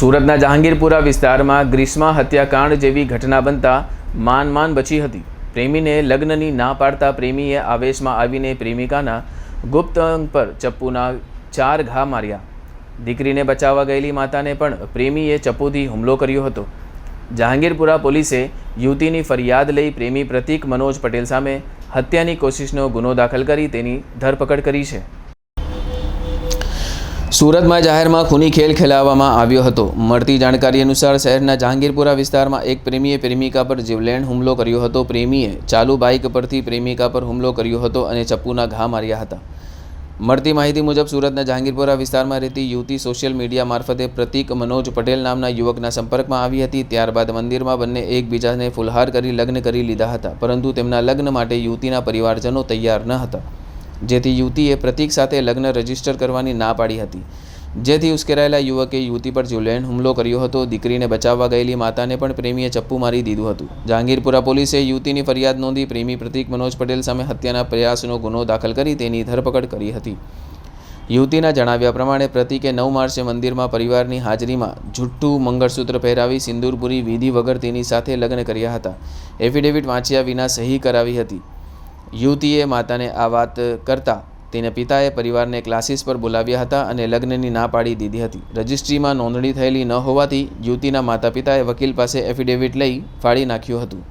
સુરતના જહાંગીરપુરા વિસ્તારમાં ગ્રીષ્મા હત્યાકાંડ જેવી ઘટના બનતા માન માન બચી હતી. પ્રેમીને લગ્નની ના પાડતા પ્રેમીએ આવેશમાં આવીને પ્રેમિકાના ગુપ્ત અંગ પર ચપ્પુના ચાર ઘા માર્યા. દીકરીને બચાવવા ગયેલી માતાને પણ પ્રેમીએ ચપ્પુથી હુમલો કર્યો હતો. જહાંગીરપુરા પોલીસે યુવતીની ફરિયાદ લઈ પ્રેમી પ્રતિક મનોજ પટેલ સામે હત્યાની કોશિશનો ગુનો દાખલ કરી તેની ધરપકડ કરી છે. સુરતમાં જાહેરમાં ખૂની ખેલ ખેલાવવામાં આવ્યો હતો. મળતી જાણકારી અનુસાર શહેરના જહાંગીરપુરા વિસ્તારમાં એક પ્રેમીએ પ્રેમિકા પર જીવલેણ હુમલો કર્યો હતો. પ્રેમીએ ચાલુ બાઇક પરથી પ્રેમિકા પર હુમલો કર્યો હતો અને ચપ્પુના ઘા માર્યા હતા. મળતી માહિતી મુજબ સુરતના જહાંગીરપુરા વિસ્તારમાં રહેતી યુવતી સોશિયલ મીડિયા મારફતે પ્રતીક મનોજ પટેલ નામના યુવકના સંપર્કમાં આવી હતી. ત્યારબાદ મંદિરમાં બંને એકબીજાને ફુલહાર કરી લગ્ન કરી લીધા હતા, પરંતુ તેમના લગ્ન માટે યુવતીના પરિવારજનો તૈયાર ન હતા. જેથી યુવતીએ પ્રતીક સાથે લગ્ન રજિસ્ટર કરવાની ના પાડી હતી. જેથી ઉશ્કેરાયેલા યુવકે યુવતી પર જીવલેણ હુમલો કર્યો હતો. દીકરીને બચાવવા ગયેલી માતાને પણ પ્રેમીએ ચપ્પુ મારી દીધું હતું. જહાંગીરપુરા પોલીસે યુવતીની ફરિયાદ નોંધી પ્રેમી પ્રતીક મનોજ પટેલ સામે હત્યાના પ્રયાસનો ગુનો દાખલ કરી તેની ધરપકડ કરી હતી. યુવતીના જણાવ્યા પ્રમાણે પ્રતીકે નવ માર્ચે મંદિરમાં પરિવારની હાજરીમાં જુઠ્ઠું મંગળસૂત્ર પહેરાવી સિંદૂરપુરી વિધિ વગર તેની સાથે લગ્ન કર્યા હતા. એફિડેવિટ વાંચ્યા વિના સહી કરાવી હતી. યુવતીએ માતાને આ વાત કરતા તેના પિતાએ પરિવારને ક્લાસીસ પર બોલાવ્યા હતા અને લગ્નની ના પાડી દીધી હતી. રજિસ્ટ્રીમાં નોંધણી થયેલી ન હોવાથી યુવતીના માતા પિતાએ વકીલ પાસે એફિડેવિટ લઈ ફાડી નાખ્યું હતું.